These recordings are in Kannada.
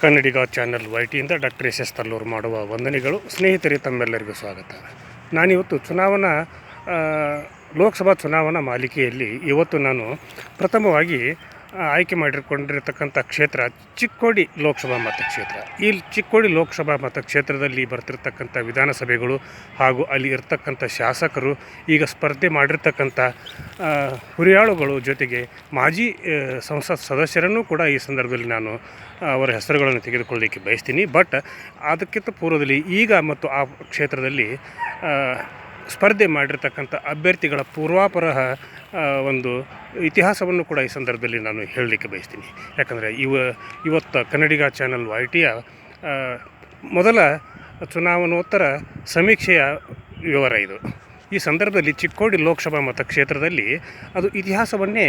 ಕನ್ನಡಿಗ ಚಾನೆಲ್ ವೈ ಟಿಯಿಂದ ಡಾಕ್ಟರ್ ಎಸ್ ಎಸ್ ತಲ್ಲೂರು ಮಾಡುವ ವಂದನೆಗಳು. ಸ್ನೇಹಿತರಿಗೆ ತಮ್ಮೆಲ್ಲರಿಗೂ ಸ್ವಾಗತ. ನಾನಿವತ್ತು ಚುನಾವಣಾ ಲೋಕಸಭಾ ಚುನಾವಣಾ ಮಾಲಿಕೆಯಲ್ಲಿ ಇವತ್ತು ನಾನು ಪ್ರಥಮವಾಗಿ ಆಯ್ಕೆ ಮಾಡಿಕೊಂಡಿರತಕ್ಕಂಥ ಕ್ಷೇತ್ರ ಚಿಕ್ಕೋಡಿ ಲೋಕಸಭಾ ಮತಕ್ಷೇತ್ರ. ಈ ಚಿಕ್ಕೋಡಿ ಲೋಕಸಭಾ ಮತಕ್ಷೇತ್ರದಲ್ಲಿ ಬರ್ತಿರ್ತಕ್ಕಂಥ ವಿಧಾನಸಭೆಗಳು ಹಾಗೂ ಅಲ್ಲಿ ಇರ್ತಕ್ಕಂಥ ಶಾಸಕರು ಈಗ ಸ್ಪರ್ಧೆ ಮಾಡಿರ್ತಕ್ಕಂಥ ಹುರಿಯಾಳುಗಳು ಜೊತೆಗೆ ಮಾಜಿ ಸಂಸತ್ ಸದಸ್ಯರನ್ನು ಕೂಡ ಈ ಸಂದರ್ಭದಲ್ಲಿ ನಾನು ಅವರ ಹೆಸರುಗಳನ್ನು ತೆಗೆದುಕೊಳ್ಳಲಿಕ್ಕೆ ಬಯಸ್ತೀನಿ. ಬಟ್ ಅದಕ್ಕಿಂತ ಪೂರ್ವದಲ್ಲಿ ಈಗ ಮತ್ತು ಆ ಕ್ಷೇತ್ರದಲ್ಲಿ ಸ್ಪರ್ಧೆ ಮಾಡಿರ್ತಕ್ಕಂಥ ಅಭ್ಯರ್ಥಿಗಳ ಪೂರ್ವಾಪರಹ ಒಂದು ಇತಿಹಾಸವನ್ನು ಕೂಡ ಈ ಸಂದರ್ಭದಲ್ಲಿ ನಾನು ಹೇಳಲಿಕ್ಕೆ ಬಯಸ್ತೀನಿ. ಯಾಕಂದರೆ ಇವ, ಇವತ್ತು ಕನ್ನಡಿಗ ಚಾನಲ್ ವೈ ಮೊದಲ ಚುನಾವಣೋತ್ತರ ಸಮೀಕ್ಷೆಯ ವಿವರ ಇದು. ಈ ಸಂದರ್ಭದಲ್ಲಿ ಚಿಕ್ಕೋಡಿ ಲೋಕಸಭಾ ಮತಕ್ಷೇತ್ರದಲ್ಲಿ ಅದು ಇತಿಹಾಸವನ್ನೇ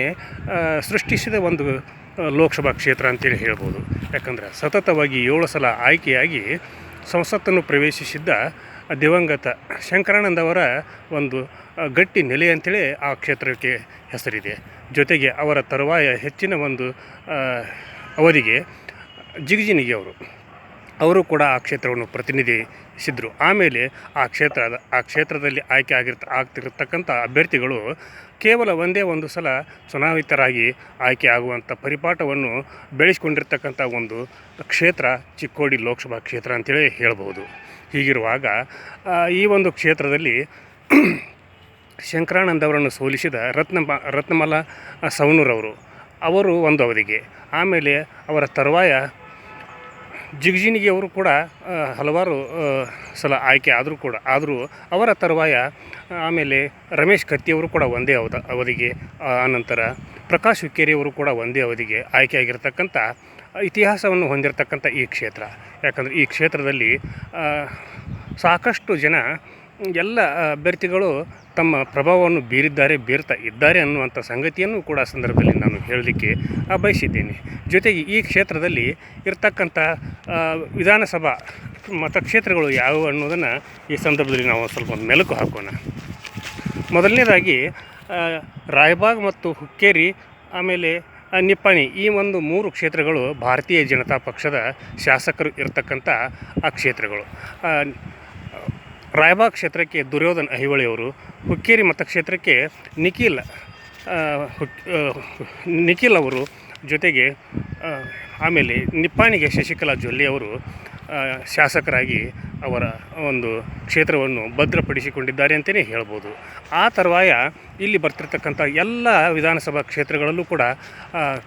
ಸೃಷ್ಟಿಸಿದ ಒಂದು ಲೋಕಸಭಾ ಕ್ಷೇತ್ರ ಅಂತೇಳಿ ಹೇಳ್ಬೋದು. ಯಾಕಂದರೆ ಸತತವಾಗಿ ಏಳು ಸಲ ಆಯ್ಕೆಯಾಗಿ ಸಂಸತ್ತನ್ನು ಪ್ರವೇಶಿಸಿದ್ದ ದಿವಂಗತ ಶಂಕರಾನಂದ ಅವರ ಒಂದು ಗಟ್ಟಿ ನೆಲೆ ಅಂತೇಳಿ ಆ ಕ್ಷೇತ್ರಕ್ಕೆ ಹೆಸರಿದೆ. ಜೊತೆಗೆ ಅವರ ತರುವಾಯ ಹೆಚ್ಚಿನ ಒಂದು ಅವಧಿಗೆ ಜಿಗಜಿನಿಗೆ ಅವರು ಅವರು ಕೂಡ ಆ ಕ್ಷೇತ್ರವನ್ನು ಪ್ರತಿನಿಧಿಸಿದರು. ಆಮೇಲೆ ಆ ಕ್ಷೇತ್ರದ ಆ ಕ್ಷೇತ್ರದಲ್ಲಿ ಆಯ್ಕೆ ಆಗಿರ್ತ, ಆಗ್ತಿರ್ತಕ್ಕಂಥ ಅಭ್ಯರ್ಥಿಗಳು ಕೇವಲ ಒಂದೇ ಒಂದು ಸಲ ಚುನಾವಿತರಾಗಿ ಆಯ್ಕೆ ಆಗುವಂಥ ಪರಿಪಾಠವನ್ನು ಬೆಳೆಸ್ಕೊಂಡಿರ್ತಕ್ಕಂಥ ಒಂದು ಕ್ಷೇತ್ರ ಚಿಕ್ಕೋಡಿ ಲೋಕಸಭಾ ಕ್ಷೇತ್ರ ಅಂತೇಳಿ ಹೇಳ್ಬೋದು ಹೀಗಿರುವಾಗ ಈ ಒಂದು ಕ್ಷೇತ್ರದಲ್ಲಿ ಶಂಕರಾನಂದವರನ್ನು ಸೋಲಿಸಿದ ರತ್ನ ರತ್ನಮಲ ಸವನೂರವರು ಅವರು ಒಂದು ಅವಧಿಗೆ. ಆಮೇಲೆ ಅವರ ತರುವಾಯ ಜಿಗಜಿನಿಗೆ ಅವರು ಕೂಡ ಹಲವಾರು ಸಲ ಆಯ್ಕೆ ಆದರೂ ಕೂಡ, ಆದರೂ ಅವರ ತರುವಾಯ, ಆಮೇಲೆ ರಮೇಶ್ ಕತ್ತಿಯವರು ಕೂಡ ಒಂದೇ ಅವಧ, ಅವಧಿಗೆ ಆನಂತರ ಪ್ರಕಾಶ್ ಹುಕ್ಕೇರಿಯವರು ಕೂಡ ಒಂದೇ ಅವಧಿಗೆ ಆಯ್ಕೆಯಾಗಿರ್ತಕ್ಕಂಥ ಇತಿಹಾಸವನ್ನು ಹೊಂದಿರತಕ್ಕಂಥ ಈ ಕ್ಷೇತ್ರ. ಯಾಕಂದರೆ ಈ ಕ್ಷೇತ್ರದಲ್ಲಿ ಸಾಕಷ್ಟು ಜನ ಎಲ್ಲ ಅಭ್ಯರ್ಥಿಗಳು ತಮ್ಮ ಪ್ರಭಾವವನ್ನು ಬೀರಿದ್ದಾರೆ, ಬೀರ್ತಾ ಇದ್ದಾರೆ ಅನ್ನುವಂಥ ಸಂಗತಿಯನ್ನು ಕೂಡ ಸಂದರ್ಭದಲ್ಲಿ ನಾನು ಹೇಳಲಿಕ್ಕೆ ಬಯಸಿದ್ದೇನೆ. ಜೊತೆಗೆ ಈ ಕ್ಷೇತ್ರದಲ್ಲಿ ಇರತಕ್ಕಂಥ ವಿಧಾನಸಭಾ ಮತಕ್ಷೇತ್ರಗಳು ಯಾವುವು ಅನ್ನೋದನ್ನು ಈ ಸಂದರ್ಭದಲ್ಲಿ ನಾವು ಸ್ವಲ್ಪ ಮೆಲುಕು ಹಾಕೋಣ. ಮೊದಲನೇದಾಗಿ ರಾಯಬಾಗ್ ಮತ್ತು ಹುಕ್ಕೇರಿ, ಆಮೇಲೆ ನಿಪ್ಪಾಣಿ, ಈ ಒಂದು ಮೂರು ಕ್ಷೇತ್ರಗಳು ಭಾರತೀಯ ಜನತಾ ಪಕ್ಷದ ಶಾಸಕರು ಇರತಕ್ಕಂಥ ಆ ಕ್ಷೇತ್ರಗಳು. ರಾಯಬಾಗ್ ಕ್ಷೇತ್ರಕ್ಕೆ ದುರ್ಯೋಧನ್ ಐಹೊಳೆಯವರು ಹುಕ್ಕೇರಿ ಮತಕ್ಷೇತ್ರಕ್ಕೆ ನಿಖಿಲ್ ನಿಖಿಲ್ ಅವರು ಜೊತೆಗೆ ಆಮೇಲೆ ನಿಪ್ಪಾಣಿಗೆ ಶಶಿಕಲಾ ಜೊಲ್ಲೆ ಅವರು ಶಾಸಕರಾಗಿ ಅವರ ಒಂದು ಕ್ಷೇತ್ರವನ್ನು ಭದ್ರಪಡಿಸಿಕೊಂಡಿದ್ದಾರೆ ಅಂತಲೇ ಹೇಳ್ಬೋದು. ಆ ತರುವಾಯ ಇಲ್ಲಿ ಬರ್ತಿರ್ತಕ್ಕಂಥ ಎಲ್ಲ ವಿಧಾನಸಭಾ ಕ್ಷೇತ್ರಗಳಲ್ಲೂ ಕೂಡ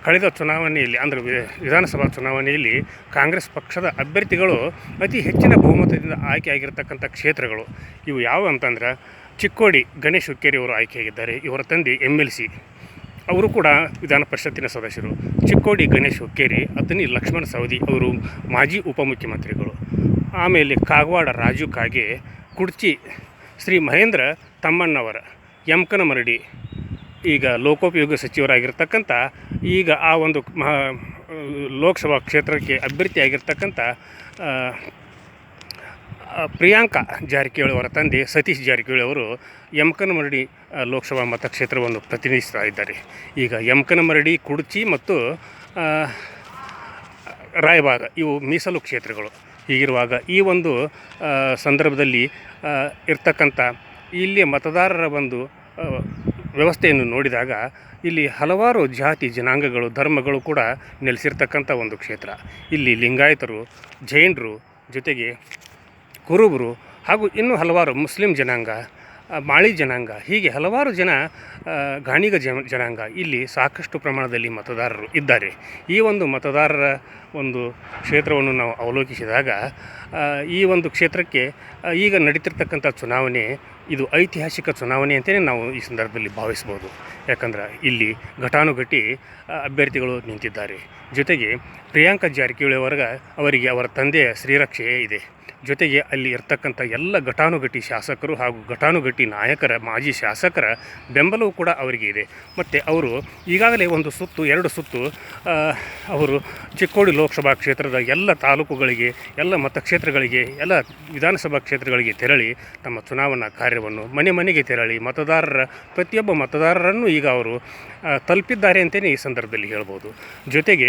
ಕಳೆದ ಚುನಾವಣೆಯಲ್ಲಿ, ಅಂದರೆ ವಿಧಾನಸಭಾ ಚುನಾವಣೆಯಲ್ಲಿ ಕಾಂಗ್ರೆಸ್ ಪಕ್ಷದ ಅಭ್ಯರ್ಥಿಗಳು ಅತಿ ಹೆಚ್ಚಿನ ಬಹುಮತದಿಂದ ಆಯ್ಕೆಯಾಗಿರ್ತಕ್ಕಂಥ ಕ್ಷೇತ್ರಗಳು. ಇವು ಯಾವ ಅಂತಂದ್ರೆ, ಚಿಕ್ಕೋಡಿ ಗಣೇಶ್ ಹುಕ್ಕೇರಿ ಅವರು ಆಯ್ಕೆಯಾಗಿದ್ದಾರೆ. ಇವರ ತಂದೆ ಎಂ ಎಲ್ ಸಿ. ಅವರು ಕೂಡ ವಿಧಾನ ಪರಿಷತ್ತಿನ ಸದಸ್ಯರು. ಚಿಕ್ಕೋಡಿ ಗಣೇಶ್ ಹುಕ್ಕೇರಿ ಅತನಿ ಲಕ್ಷ್ಮಣ ಸವದಿ ಅವರು ಮಾಜಿ ಉಪಮುಖ್ಯಮಂತ್ರಿಗಳು. ಆಮೇಲೆ ಕಾಗವಾಡ ರಾಜು ಕಾಗೆ, ಕುಡ್ಚಿ ಶ್ರೀ ಮಹೇಂದ್ರ ತಮ್ಮಣ್ಣವರ ಯಮಕನಮರಡಿ ಈಗ ಲೋಕೋಪಯೋಗಿ ಸಚಿವರಾಗಿರ್ತಕ್ಕಂಥ, ಈಗ ಆ ಒಂದು ಮಹಾ, ಲೋಕಸಭಾ ಕ್ಷೇತ್ರಕ್ಕೆ ಅಭ್ಯರ್ಥಿಯಾಗಿರ್ತಕ್ಕಂಥ ಪ್ರಿಯಾಂಕಾ ಜಾರಕಿಹೊಳಿ ಅವರ ತಂದೆ ಸತೀಶ್ ಜಾರಕಿಹೊಳಿ ಅವರು ಯಮಕನಮರಡಿ ಲೋಕಸಭಾ ಮತಕ್ಷೇತ್ರವನ್ನು ಪ್ರತಿನಿಧಿಸ್ತಾ ಇದ್ದಾರೆ ಈಗ ಯಮಕನಮರಡಿ, ಕುಡ್ಚಿ ಮತ್ತು ರಾಯಬಾಗ ಇವು ಮೀಸಲು ಕ್ಷೇತ್ರಗಳು. ಹೀಗಿರುವಾಗ ಈ ಒಂದು ಸಂದರ್ಭದಲ್ಲಿ ಇರ್ತಕ್ಕಂಥ ಇಲ್ಲಿಯ ಮತದಾರರ ಒಂದು ವ್ಯವಸ್ಥೆಯನ್ನು ನೋಡಿದಾಗ ಇಲ್ಲಿ ಹಲವಾರು ಜಾತಿ ಜನಾಂಗಗಳು, ಧರ್ಮಗಳು ಕೂಡ ನೆಲೆಸಿರ್ತಕ್ಕಂಥ ಒಂದು ಕ್ಷೇತ್ರ. ಇಲ್ಲಿ ಲಿಂಗಾಯತರು, ಜೈನರು ಜೊತೆಗೆ ಕುರುಬರು ಹಾಗೂ ಇನ್ನೂ ಹಲವಾರು ಮುಸ್ಲಿಂ ಜನಾಂಗ ಮಾಳಿ ಜನಾಂಗ, ಹೀಗೆ ಹಲವಾರು ಜನ ಗಾಣಿಗ ಜನಾಂಗ ಇಲ್ಲಿ ಸಾಕಷ್ಟು ಪ್ರಮಾಣದಲ್ಲಿ ಮತದಾರರು ಇದ್ದಾರೆ. ಈ ಒಂದು ಮತದಾರರ ಒಂದು ಕ್ಷೇತ್ರವನ್ನು ನಾವು ಅವಲೋಕಿಸಿದಾಗ ಈ ಒಂದು ಕ್ಷೇತ್ರಕ್ಕೆ ಈಗ ನಡೀತಿರ್ತಕ್ಕಂಥ ಚುನಾವಣೆ ಇದು ಐತಿಹಾಸಿಕ ಚುನಾವಣೆ ಅಂತಲೇ ನಾವು ಈ ಸಂದರ್ಭದಲ್ಲಿ ಭಾವಿಸ್ಬೋದು. ಯಾಕಂದ್ರೆ ಇಲ್ಲಿ ಘಟಾನುಘಟಿ ಅಭ್ಯರ್ಥಿಗಳು ನಿಂತಿದ್ದಾರೆ. ಜೊತೆಗೆ ಪ್ರಿಯಾಂಕಾ ಜಾರಕಿಹೊಳಿ ವರ್ಗ ಅವರಿಗೆ ಅವರ ತಂದೆಯ ಶ್ರೀರಕ್ಷೆಯೇ ಇದೆ. ಜೊತೆಗೆ ಅಲ್ಲಿ ಇರ್ತಕ್ಕಂಥ ಎಲ್ಲ ಘಟಾನುಘಟಿ ಶಾಸಕರು ಹಾಗೂ ಘಟಾನುಘಟಿ ನಾಯಕರ, ಮಾಜಿ ಶಾಸಕರ ಬೆಂಬಲವೂ ಕೂಡ ಅವರಿಗೆ ಇದೆ. ಮತ್ತು ಅವರು ಈಗಾಗಲೇ ಒಂದು ಸುತ್ತು, ಎರಡು ಸುತ್ತು ಅವರು ಚಿಕ್ಕೋಡಿ ಲೋಕಸಭಾ ಕ್ಷೇತ್ರದ ಎಲ್ಲ ತಾಲೂಕುಗಳಿಗೆ, ಎಲ್ಲ ಮತಕ್ಷೇತ್ರಗಳಿಗೆ, ಎಲ್ಲ ವಿಧಾನಸಭಾ ಕ್ಷೇತ್ರಗಳಿಗೆ ತೆರಳಿ ತಮ್ಮ ಚುನಾವಣಾ ಕಾರ್ಯವನ್ನು ಮನೆ ಮನೆಗೆ ತೆರಳಿ ಮತದಾರರ, ಪ್ರತಿಯೊಬ್ಬ ಮತದಾರರನ್ನು ಈಗ ಅವರು ತಲುಪಿದ್ದಾರೆ ಅಂತಲೇ ಈ ಸಂದರ್ಭದಲ್ಲಿ ಹೇಳ್ಬೋದು. ಜೊತೆಗೆ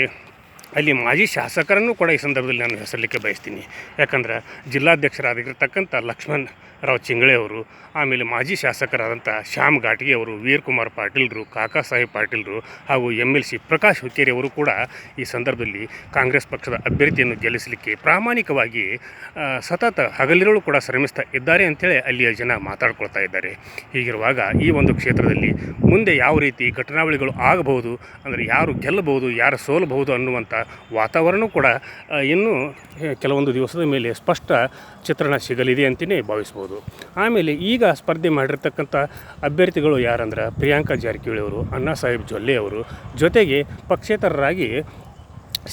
ಅಲ್ಲಿ ಮಾಜಿ ಶಾಸಕರನ್ನು ಕೂಡ ಈ ಸಂದರ್ಭದಲ್ಲಿ ನಾನು ಹೆಸರಲಿಕ್ಕೆ ಬಯಸ್ತೀನಿ. ಯಾಕಂದ್ರೆ ಜಿಲ್ಲಾಧ್ಯಕ್ಷರಾಗಿರ್ತಕ್ಕಂಥ ಲಕ್ಷ್ಮಣ್ ರಾವ್ ಚಿಂಗಳೆ ಅವರು, ಆಮೇಲೆ ಮಾಜಿ ಶಾಸಕರಾದಂಥ ಶ್ಯಾಮ್ ಘಾಟಿಗೆ ಅವರು, ವೀರ್ ಕುಮಾರ್ ಪಾಟೀಲ್ರು, ಕಾಕಾ ಸಾಹೇಬ್ ಪಾಟೀಲ್ರು ಹಾಗೂ M L C Prakash Hukkeri ಅವರು ಕೂಡ ಈ ಸಂದರ್ಭದಲ್ಲಿ ಕಾಂಗ್ರೆಸ್ ಪಕ್ಷದ ಅಭ್ಯರ್ಥಿಯನ್ನು ಗೆಲ್ಲಿಸಲಿಕ್ಕೆ ಪ್ರಾಮಾಣಿಕವಾಗಿ ಸತತ ಹಗಲಿರುಳು ಕೂಡ ಶ್ರಮಿಸ್ತಾ ಇದ್ದಾರೆ ಅಂತೇಳಿ ಅಲ್ಲಿಯ ಜನ ಮಾತಾಡ್ಕೊಳ್ತಾ ಇದ್ದಾರೆ. ಹೀಗಿರುವಾಗ ಈ ಒಂದು ಕ್ಷೇತ್ರದಲ್ಲಿ ಮುಂದೆ ಯಾವ ರೀತಿ ಘಟನಾವಳಿಗಳು ಆಗಬಹುದು, ಅಂದರೆ ಯಾರು ಗೆಲ್ಲಬಹುದು, ಯಾರು ಸೋಲಬಹುದು ಅನ್ನುವಂಥ ವಾತಾವರಣ ಕೂಡ ಇನ್ನೂ ಕೆಲವೊಂದು ದಿವಸದ ಮೇಲೆ ಸ್ಪಷ್ಟ ಚಿತ್ರಣ ಸಿಗಲಿದೆ ಅಂತಲೇ ಭಾವಿಸ್ಬೋದು. ಆಮೇಲೆ ಈಗ ಸ್ಪರ್ಧೆ ಮಾಡಿರ್ತಕ್ಕಂಥ ಅಭ್ಯರ್ಥಿಗಳು ಯಾರಂದ್ರೆ, ಪ್ರಿಯಾಂಕಾ ಜಾರಕಿಹೊಳಿ ಅವರು, ಅಣ್ಣಾ ಸಾಹೇಬ್ ಜೊಲ್ಲೆ ಅವರು, ಜೊತೆಗೆ ಪಕ್ಷೇತರರಾಗಿ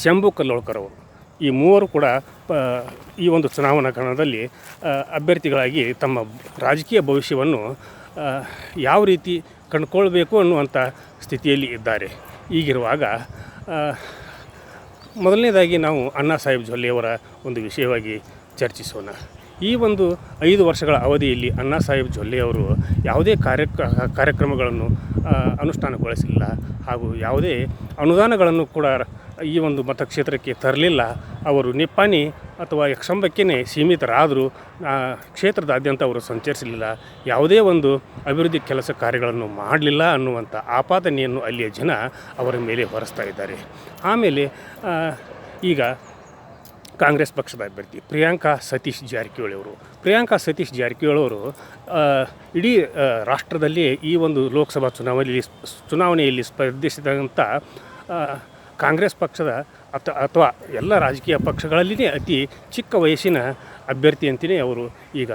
ಶಂಭು ಕಲ್ಲೋಳ್ಕರ್ ಅವರು. ಈ ಮೂವರು ಕೂಡ ಈ ಒಂದು ಚುನಾವಣಾ ಕಣದಲ್ಲಿ ಅಭ್ಯರ್ಥಿಗಳಾಗಿ ತಮ್ಮ ರಾಜಕೀಯ ಭವಿಷ್ಯವನ್ನು ಯಾವ ರೀತಿ ಕಂಡುಕೊಳ್ಬೇಕು ಅನ್ನುವಂಥ ಸ್ಥಿತಿಯಲ್ಲಿ ಇದ್ದಾರೆ. ಈಗಿರುವಾಗ ಮೊದಲನೇದಾಗಿ ನಾವು ಅಣ್ಣಾ ಸಾಹೇಬ್ ಜೊಲ್ಲೆಯವರ ಒಂದು ವಿಷಯವಾಗಿ ಚರ್ಚಿಸೋಣ. ಈ ಒಂದು ಐದು ವರ್ಷಗಳ ಅವಧಿಯಲ್ಲಿ ಅಣ್ಣಾ ಸಾಹೇಬ್ ಜೊಲ್ಲೆಯವರು ಯಾವುದೇ ಕಾರ್ಯಕ್ರ ಕಾರ್ಯಕ್ರಮಗಳನ್ನು ಅನುಷ್ಠಾನಗೊಳಿಸಿಲ್ಲ ಹಾಗೂ ಯಾವುದೇ ಅನುದಾನಗಳನ್ನು ಕೂಡ ಈ ಒಂದು ಮತಕ್ಷೇತ್ರಕ್ಕೆ ತರಲಿಲ್ಲ. ಅವರು ನಿಪ್ಪಾಣಿ ಅಥವಾ ಯಕ್ಷಂಬಕ್ಕೇ ಸೀಮಿತರಾದರೂ ಕ್ಷೇತ್ರದಾದ್ಯಂತ ಅವರು ಸಂಚರಿಸಲಿಲ್ಲ. ಯಾವುದೇ ಒಂದು ಅಭಿವೃದ್ಧಿ ಕೆಲಸ ಕಾರ್ಯಗಳನ್ನು ಮಾಡಲಿಲ್ಲ ಅನ್ನುವಂಥ ಆಪಾದನೆಯನ್ನು ಅಲ್ಲಿಯ ಜನ ಅವರ ಮೇಲೆ ಹೊರಿಸ್ತಾ ಇದ್ದಾರೆ. ಆಮೇಲೆ ಈಗ ಕಾಂಗ್ರೆಸ್ ಪಕ್ಷದ ಅಭ್ಯರ್ಥಿ ಪ್ರಿಯಾಂಕಾ ಸತೀಶ್ ಜಾರಕಿಹೊಳಿ ಅವರು. ಪ್ರಿಯಾಂಕಾ ಸತೀಶ್ ಜಾರಕಿಹೊಳಿ ಅವರು ಇಡೀ ರಾಷ್ಟ್ರದಲ್ಲಿ ಈ ಒಂದು ಲೋಕಸಭಾ ಚುನಾವಣೆಯಲ್ಲಿ ಚುನಾವಣೆಯಲ್ಲಿ ಸ್ಪರ್ಧಿಸಿದಂಥ ಕಾಂಗ್ರೆಸ್ ಪಕ್ಷದ ಅಥ ಅಥವಾ ಎಲ್ಲ ರಾಜಕೀಯ ಪಕ್ಷಗಳಲ್ಲಿನೇ ಅತಿ ಚಿಕ್ಕ ವಯಸ್ಸಿನ ಅಭ್ಯರ್ಥಿ ಅಂತಲೇ ಅವರು ಈಗ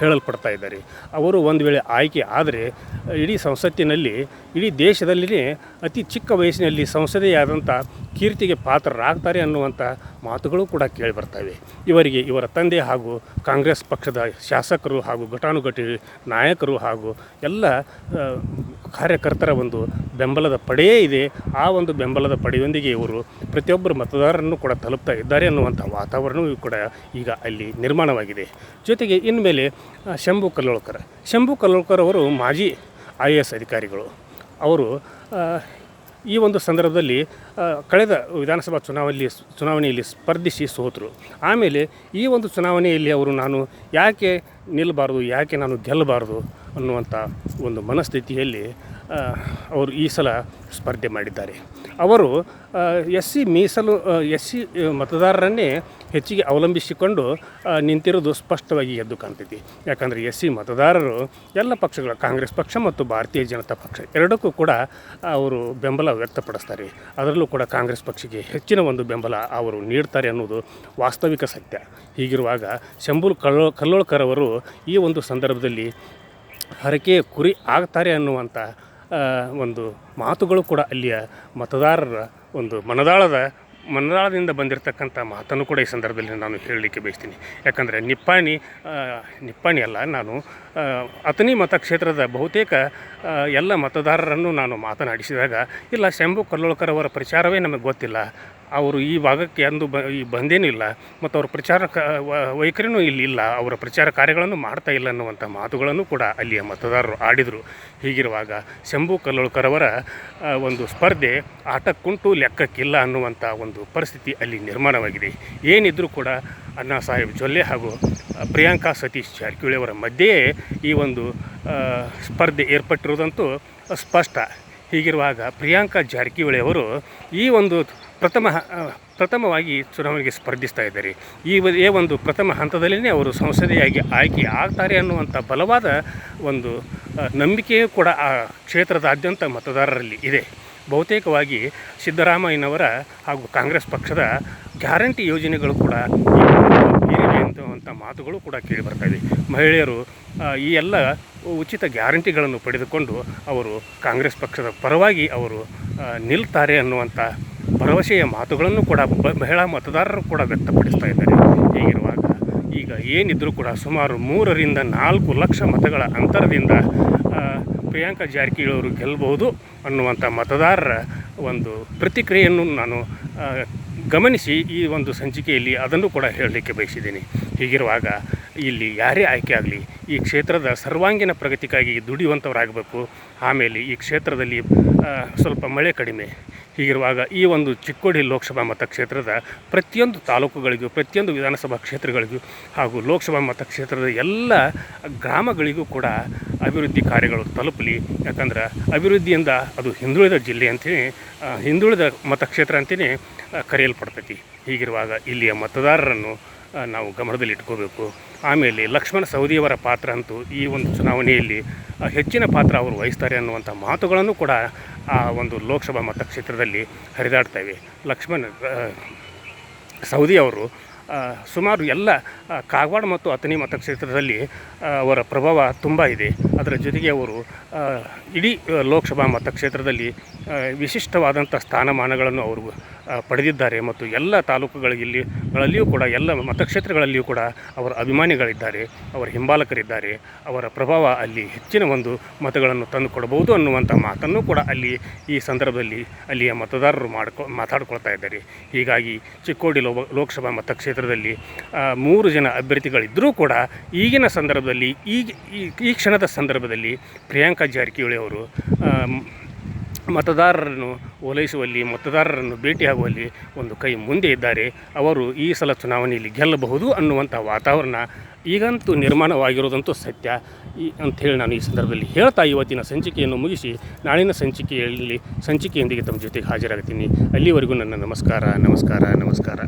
ಹೇಳಲ್ಪಡ್ತಾ ಇದ್ದಾರೆ. ಅವರು ಒಂದು ವೇಳೆ ಆಯ್ಕೆ ಆದರೆ ಇಡೀ ಸಂಸತ್ತಿನಲ್ಲಿ, ಇಡೀ ದೇಶದಲ್ಲಿಯೇ ಅತಿ ಚಿಕ್ಕ ವಯಸ್ಸಿನಲ್ಲಿ ಸಂಸದೆಯಾದಂಥ ಕೀರ್ತಿಗೆ ಪಾತ್ರರಾಗ್ತಾರೆ ಅನ್ನುವಂಥ ಮಾತುಗಳು ಕೂಡ ಕೇಳಿಬರ್ತವೆ. ಇವರಿಗೆ ಇವರ ತಂದೆ ಹಾಗೂ ಕಾಂಗ್ರೆಸ್ ಪಕ್ಷದ ಶಾಸಕರು ಹಾಗೂ ಘಟಾನುಘಟಿ ನಾಯಕರು ಹಾಗೂ ಎಲ್ಲ ಕಾರ್ಯಕರ್ತರ ಒಂದು ಬೆಂಬಲದ ಪಡೆಯೇ ಇದೆ. ಆ ಒಂದು ಬೆಂಬಲದ ಪಡೆಯೊಂದಿಗೆ ಇವರು ಪ್ರತಿಯೊಬ್ಬರು ಮತದಾರರನ್ನು ಕೂಡ ತಲುಪ್ತಾ ಇದ್ದಾರೆ ಅನ್ನುವಂಥ ವಾತಾವರಣವೂ ಕೂಡ ಈಗ ಅಲ್ಲಿ ನಿರ್ಮಾಣವಾಗಿದೆ. ಜೊತೆಗೆ ಇನ್ಮೇಲೆ ಶಂಭು ಕಲ್ಲೋಳ್ಕರ್. ಶಂಭು ಕಲ್ಲೋಳ್ಕರ್ ಅವರು ಮಾಜಿ ಐ ಎ ಎಸ್ ಅಧಿಕಾರಿಗಳು. ಅವರು ಈ ಒಂದು ಸಂದರ್ಭದಲ್ಲಿ ಕಳೆದ ವಿಧಾನಸಭಾ ಚುನಾವಣೆಯಲ್ಲಿ ಚುನಾವಣೆಯಲ್ಲಿ ಸ್ಪರ್ಧಿಸಿ ಸೋತರು. ಆಮೇಲೆ ಈ ಒಂದು ಚುನಾವಣೆಯಲ್ಲಿ ಅವರು ನಾನು ಯಾಕೆ ನಿಲ್ಲಬಾರ್ದು ಯಾಕೆ ನಾನು ಗೆಲ್ಲಬಾರ್ದು ಅನ್ನುವಂಥ ಒಂದು ಮನಸ್ಥಿತಿಯಲ್ಲಿ ಅವರು ಈ ಸಲ ಸ್ಪರ್ಧೆ ಮಾಡಿದ್ದಾರೆ. ಅವರು ಎಸ್ ಸಿ ಮೀಸಲು ಎಸ್ ಸಿ ಮತದಾರರನ್ನೇ ಹೆಚ್ಚಿಗೆ ಅವಲಂಬಿಸಿಕೊಂಡು ನಿಂತಿರೋದು ಸ್ಪಷ್ಟವಾಗಿ ಎದ್ದು ಕಾಣ್ತೈತಿ. ಯಾಕಂದರೆ ಎಸ್ ಸಿ ಮತದಾರರು ಎಲ್ಲ ಪಕ್ಷಗಳ, ಕಾಂಗ್ರೆಸ್ ಪಕ್ಷ ಮತ್ತು ಭಾರತೀಯ ಜನತಾ ಪಕ್ಷ ಎರಡಕ್ಕೂ ಕೂಡ ಅವರು ಬೆಂಬಲ ವ್ಯಕ್ತಪಡಿಸ್ತಾರೆ. ಅದರಲ್ಲೂ ಕೂಡ ಕಾಂಗ್ರೆಸ್ ಪಕ್ಷಕ್ಕೆ ಹೆಚ್ಚಿನ ಒಂದು ಬೆಂಬಲ ಅವರು ನೀಡ್ತಾರೆ ಅನ್ನೋದು ವಾಸ್ತವಿಕ ಸತ್ಯ. ಹೀಗಿರುವಾಗ ಶಂಭುಲ್ ಕಲ್ಲೋ, ಕಲ್ಲೋಳ್ಕರ್ ಅವರು ಈ ಒಂದು ಸಂದರ್ಭದಲ್ಲಿ ಹರಕೆಯ ಕುರಿ ಆಗ್ತಾರೆ ಅನ್ನುವಂಥ ಒಂದು ಮಾತುಗಳು ಕೂಡ ಅಲ್ಲಿಯ ಮತದಾರರ ಒಂದು ಮನದಾಳದ, ಮನದಾಳದಿಂದ ಬಂದಿರತಕ್ಕಂಥ ಮಾತನ್ನು ಕೂಡ ಈ ಸಂದರ್ಭದಲ್ಲಿ ನಾನು ಹೇಳಲಿಕ್ಕೆ ಬಯಸ್ತೀನಿ. ಯಾಕಂದರೆ ನಿಪ್ಪಾಣಿ ನಿಪ್ಪಾಣಿ ಅಲ್ಲ, ನಾನು ಅತನಿ ಮತಕ್ಷೇತ್ರದ ಬಹುತೇಕ ಎಲ್ಲ ಮತದಾರರನ್ನು ನಾನು ಮಾತನಾಡಿಸಿದಾಗ, ಇಲ್ಲ, ಶಂಭು ಕಲ್ಲೋಳ್ಕರ್ ಅವರ ಪ್ರಚಾರವೇ ನಮಗೆ ಗೊತ್ತಿಲ್ಲ. ಅವರು ಈ ಭಾಗಕ್ಕೆ ಅಂದು ಬ, ಈ ಬಂದೇನಿಲ್ಲ, ಮತ್ತು ಅವ್ರ ಪ್ರಚಾರ ಕ ವೈಖರಿನೂ ಇಲ್ಲಿ ಇಲ್ಲ. ಅವರ ಪ್ರಚಾರ ಕಾರ್ಯಗಳನ್ನು ಮಾಡ್ತಾ ಇಲ್ಲ ಅನ್ನುವಂಥ ಮಾತುಗಳನ್ನು ಕೂಡ ಅಲ್ಲಿಯ ಮತದಾರರು ಆಡಿದರು. ಹೀಗಿರುವಾಗ ಶಂಭು ಕಲ್ಲೋಳ್ಕರ್ ಅವರ ಒಂದು ಸ್ಪರ್ಧೆ ಆಟಕ್ಕುಂಟು ಲೆಕ್ಕಕ್ಕಿಲ್ಲ ಅನ್ನುವಂಥ ಒಂದು ಪರಿಸ್ಥಿತಿ ಅಲ್ಲಿ ನಿರ್ಮಾಣವಾಗಿದೆ. ಏನಿದ್ರೂ ಕೂಡ ಅಣ್ಣಾ ಸಾಹೇಬ್ ಜೊಲ್ಲೆ ಹಾಗೂ ಪ್ರಿಯಾಂಕಾ ಸತೀಶ್ ಜಾರಕಿಹೊಳಿ ಅವರ ಮಧ್ಯೆಯೇ ಈ ಒಂದು ಸ್ಪರ್ಧೆ ಏರ್ಪಟ್ಟಿರುವುದಂತೂ ಸ್ಪಷ್ಟ ಹೀಗಿರುವಾಗ ಪ್ರಿಯಾಂಕಾ ಜಾರಕಿಹೊಳಿ ಅವರು ಈ ಒಂದು ಪ್ರಥಮ ಪ್ರಥಮವಾಗಿ ಚುನಾವಣೆಗೆ ಸ್ಪರ್ಧಿಸ್ತಾ ಇದ್ದಾರೆ. ಈ ಒಂದು ಪ್ರಥಮ ಹಂತದಲ್ಲಿಯೇ ಅವರು ಸಂಸದೆಯಾಗಿ ಆಯ್ಕೆ ಆಗ್ತಾರೆ ಅನ್ನುವಂಥ ಬಲವಾದ ಒಂದು ನಂಬಿಕೆಯೂ ಕೂಡ ಆ ಕ್ಷೇತ್ರದಾದ್ಯಂತ ಮತದಾರರಲ್ಲಿ ಇದೆ. ಬಹುತೇಕವಾಗಿ ಸಿದ್ದರಾಮಯ್ಯನವರ ಹಾಗೂ ಕಾಂಗ್ರೆಸ್ ಪಕ್ಷದ ಗ್ಯಾರಂಟಿ ಯೋಜನೆಗಳು ಕೂಡ ಅಂತ ಮಾತುಗಳು ಕೂಡ ಕೇಳಿ ಇದೆ. ಮಹಿಳೆಯರು ಈ ಎಲ್ಲ ಉಚಿತ ಗ್ಯಾರಂಟಿಗಳನ್ನು ಪಡೆದುಕೊಂಡು ಅವರು ಕಾಂಗ್ರೆಸ್ ಪಕ್ಷದ ಪರವಾಗಿ ಅವರು ನಿಲ್ತಾರೆ ಅನ್ನುವಂಥ ಭರವಸೆಯ ಮಾತುಗಳನ್ನು ಕೂಡ ಮಹಿಳಾ ಮತದಾರರು ಕೂಡ ವ್ಯಕ್ತಪಡಿಸ್ತಾ ಇದ್ದಾರೆ. ಹೀಗಿರುವಾಗ ಈಗ ಏನಿದ್ರೂ ಕೂಡ ಸುಮಾರು ಮೂರರಿಂದ ನಾಲ್ಕು ಲಕ್ಷ ಮತಗಳ ಅಂತರದಿಂದ ಪ್ರಿಯಾಂಕಾ ಜಾರಕಿಹೊಳಿ ಅವರು ಗೆಲ್ಲಬಹುದು ಅನ್ನುವಂಥ ಮತದಾರರ ಒಂದು ಪ್ರತಿಕ್ರಿಯೆಯನ್ನು ನಾನು ಗಮನಿಸಿ ಈ ಒಂದು ಸಂಚಿಕೆಯಲ್ಲಿ ಅದನ್ನು ಕೂಡ ಹೇಳಲಿಕ್ಕೆ ಬಯಸಿದ್ದೀನಿ. ಹೀಗಿರುವಾಗ ಇಲ್ಲಿ ಯಾರೇ ಆಯ್ಕೆ ಆಗಲಿ, ಈ ಕ್ಷೇತ್ರದ ಸರ್ವಾಂಗೀಣ ಪ್ರಗತಿಗಾಗಿ ದುಡಿಯುವಂಥವರಾಗಬೇಕು. ಆಮೇಲೆ ಈ ಕ್ಷೇತ್ರದಲ್ಲಿ ಸ್ವಲ್ಪ ಮಳೆ ಕಡಿಮೆ. ಹೀಗಿರುವಾಗ ಈ ಒಂದು ಚಿಕ್ಕೋಡಿ ಲೋಕಸಭಾ ಮತಕ್ಷೇತ್ರದ ಪ್ರತಿಯೊಂದು ತಾಲೂಕುಗಳಿಗೂ, ಪ್ರತಿಯೊಂದು ವಿಧಾನಸಭಾ ಕ್ಷೇತ್ರಗಳಿಗೂ ಹಾಗೂ ಲೋಕಸಭಾ ಮತಕ್ಷೇತ್ರದ ಎಲ್ಲ ಗ್ರಾಮಗಳಿಗೂ ಕೂಡ ಅಭಿವೃದ್ಧಿ ಕಾರ್ಯಗಳು ತಲುಪಲಿ. ಯಾಕಂದ್ರೆ ಅಭಿವೃದ್ಧಿಯಿಂದ ಅದು ಹಿಂದುಳಿದ ಜಿಲ್ಲೆ ಅಂತೇಳಿ ಹಿಂದುಳಿದ ಮತಕ್ಷೇತ್ರ ಅಂತಲೇ ಕರೆಯಲ್ಪಡ್ತೈತಿ. ಹೀಗಿರುವಾಗ ಇಲ್ಲಿಯ ಮತದಾರರನ್ನು ನಾವು ಗಮನದಲ್ಲಿ ಇಟ್ಕೋಬೇಕು ಆಮೇಲೆ ಲಕ್ಷ್ಮಣ ಸವದಿಯವರ ಪಾತ್ರ ಅಂತೂ ಈ ಒಂದು ಚುನಾವಣೆಯಲ್ಲಿ ಹೆಚ್ಚಿನ ಪಾತ್ರ ಅವರು ವಹಿಸ್ತಾರೆ ಅನ್ನುವಂಥ ಮಾತುಗಳನ್ನು ಕೂಡ ಆ ಒಂದು ಲೋಕಸಭಾ ಮತಕ್ಷೇತ್ರದಲ್ಲಿ ಹರಿದಾಡ್ತವೆ ಲಕ್ಷ್ಮಣ ಸೌದಿ ಅವರು ಸುಮಾರು ಎಲ್ಲ ಕಾಗವಾಡ ಮತ್ತು ಅಥಣಿ ಮತಕ್ಷೇತ್ರದಲ್ಲಿ ಅವರ ಪ್ರಭಾವ ತುಂಬ ಇದೆ. ಅದರ ಜೊತೆಗೆ ಅವರು ಇಡೀ ಲೋಕಸಭಾ ಮತಕ್ಷೇತ್ರದಲ್ಲಿ ವಿಶಿಷ್ಟವಾದಂಥ ಸ್ಥಾನಮಾನಗಳನ್ನು ಅವರು ಪಡೆದಿದ್ದಾರೆ ಮತ್ತು ಎಲ್ಲ ತಾಲೂಕುಗಳಲ್ಲಿಯೂ ಗಳಲ್ಲಿಯೂ ಕೂಡ ಎಲ್ಲ ಮತಕ್ಷೇತ್ರಗಳಲ್ಲಿಯೂ ಕೂಡ ಅವರ ಅಭಿಮಾನಿಗಳಿದ್ದಾರೆ, ಅವರ ಹಿಂಬಾಲಕರಿದ್ದಾರೆ, ಅವರ ಪ್ರಭಾವ ಅಲ್ಲಿ ಹೆಚ್ಚಿನ ಒಂದು ಮತಗಳನ್ನು ತಂದುಕೊಡಬಹುದು ಅನ್ನುವಂಥ ಮಾತನ್ನು ಕೂಡ ಅಲ್ಲಿ ಈ ಸಂದರ್ಭದಲ್ಲಿ ಅಲ್ಲಿಯ ಮತದಾರರು ಮಾಡ್ಕೊ ಮಾತಾಡ್ಕೊಳ್ತಾ ಇದ್ದಾರೆ. ಹೀಗಾಗಿ ಚಿಕ್ಕೋಡಿ ಲೋಕಸಭಾ ಮತಕ್ಷೇತ್ರದಲ್ಲಿ ಮೂರು ಜನ ಅಭ್ಯರ್ಥಿಗಳಿದ್ದರೂ ಕೂಡ ಈಗಿನ ಸಂದರ್ಭದಲ್ಲಿ ಈಗ ಈ- ಈ ಕ್ಷಣದ ಸಂದರ್ಭದಲ್ಲಿ ಪ್ರಿಯಾಂಕಾ ಜಾರಕಿಹೊಳಿ ಅವರು ಮತದಾರರನ್ನು ಓಲೈಸುವಲ್ಲಿ ಮತದಾರರನ್ನು ಭೇಟಿಯಾಗುವಲ್ಲಿ ಒಂದು ಕೈ ಮುಂದೆ ಇದ್ದಾರೆ. ಅವರು ಈ ಸಲ ಚುನಾವಣೆಯಲ್ಲಿ ಗೆಲ್ಲಬಹುದು ಅನ್ನುವಂಥ ವಾತಾವರಣ ಈಗಂತೂ ನಿರ್ಮಾಣವಾಗಿರೋದಂತೂ ಸತ್ಯ. ಈ ಅಂಥೇಳಿ ನಾನು ಈ ಸಂದರ್ಭದಲ್ಲಿ ಹೇಳ್ತಾ ಇವತ್ತಿನ ಸಂಚಿಕೆಯನ್ನು ಮುಗಿಸಿ ನಾಳಿನ ಸಂಚಿಕೆಯಲ್ಲಿ ಸಂಚಿಕೆಯೊಂದಿಗೆ ತಮ್ಮ ಜೊತೆಗೆ ಹಾಜರಾಗ್ತೀನಿ. ಅಲ್ಲಿವರೆಗೂ ನನ್ನ ನಮಸ್ಕಾರ ನಮಸ್ಕಾರ ನಮಸ್ಕಾರ.